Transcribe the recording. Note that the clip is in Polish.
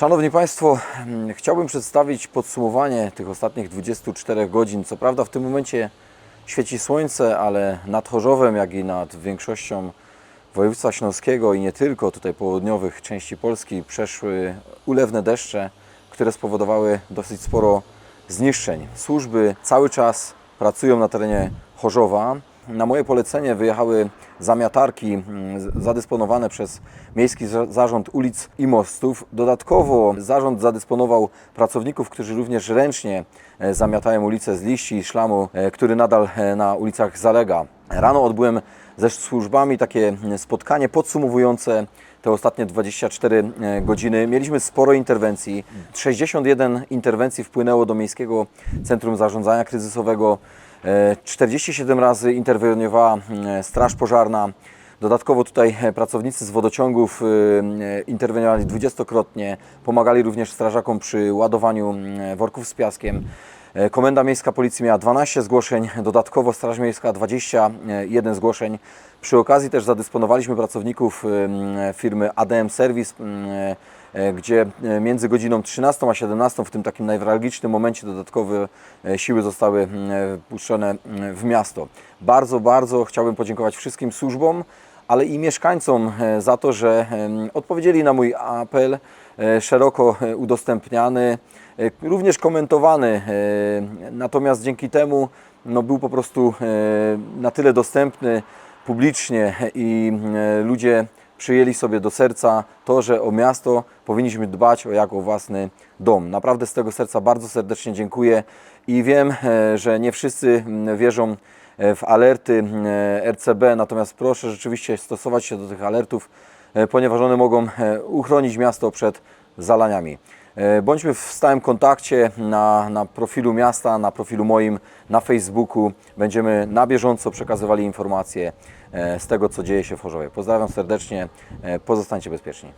Szanowni Państwo, mm, chciałbym przedstawić podsumowanie tych ostatnich 24 godzin. Co prawda w tym momencie świeci słońce, ale nad Chorzowem, jak i nad większością województwa śląskiego i nie tylko, tutaj południowych części Polski przeszły ulewne deszcze, które spowodowały dosyć sporo zniszczeń. Służby cały czas pracują na terenie Chorzowa. Na moje polecenie wyjechały zamiatarki mm, zadysponowane przez Miejski Za- Zarząd Ulic i Mostów. Dodatkowo zarząd zadysponował pracowników, którzy również ręcznie e, zamiatają ulice z liści i szlamu, e, który nadal e, na ulicach zalega. Rano odbyłem ze służbami takie mm, spotkanie podsumowujące te ostatnie 24 e, godziny. Mieliśmy sporo interwencji. 61 interwencji wpłynęło do Miejskiego Centrum Zarządzania Kryzysowego. E, 47 razy interweniowała mm, Straż Pożarna. Dodatkowo tutaj e, pracownicy z wodociągów e, interweniowali dwudziestokrotnie, pomagali również strażakom przy ładowaniu worków z piaskiem. E, Komenda Miejska Policji miała 12 zgłoszeń, dodatkowo Straż Miejska 21 zgłoszeń. Przy okazji też zadysponowaliśmy pracowników firmy ADM Service, e, gdzie e, między godziną 13 a 17 w tym takim najwragicznym momencie dodatkowe siły zostały puszczone w miasto. Bardzo, bardzo chciałbym podziękować wszystkim służbom, ale i mieszkańcom za to, że odpowiedzieli na mój apel, szeroko e, udostępniany, e, również komentowany. e, Natomiast dzięki temu no, był po prostu e, na tyle dostępny publicznie i e, ludzie przyjęli sobie do serca to, że o miasto powinniśmy dbać o jak o własny dom. Naprawdę z tego serca bardzo serdecznie dziękuję i wiem, e, że nie wszyscy wierzą e, w alerty e, RCB, natomiast proszę rzeczywiście stosować się do tych alertów, e, ponieważ one mogą e, uchronić miasto przed zalaniami. E, Bądźmy w stałym kontakcie na, na profilu miasta, na profilu moim, na Facebooku. Będziemy na bieżąco przekazywali informacje e, z tego, co dzieje się w Chorzowie. Pozdrawiam serdecznie, e, pozostańcie bezpieczni.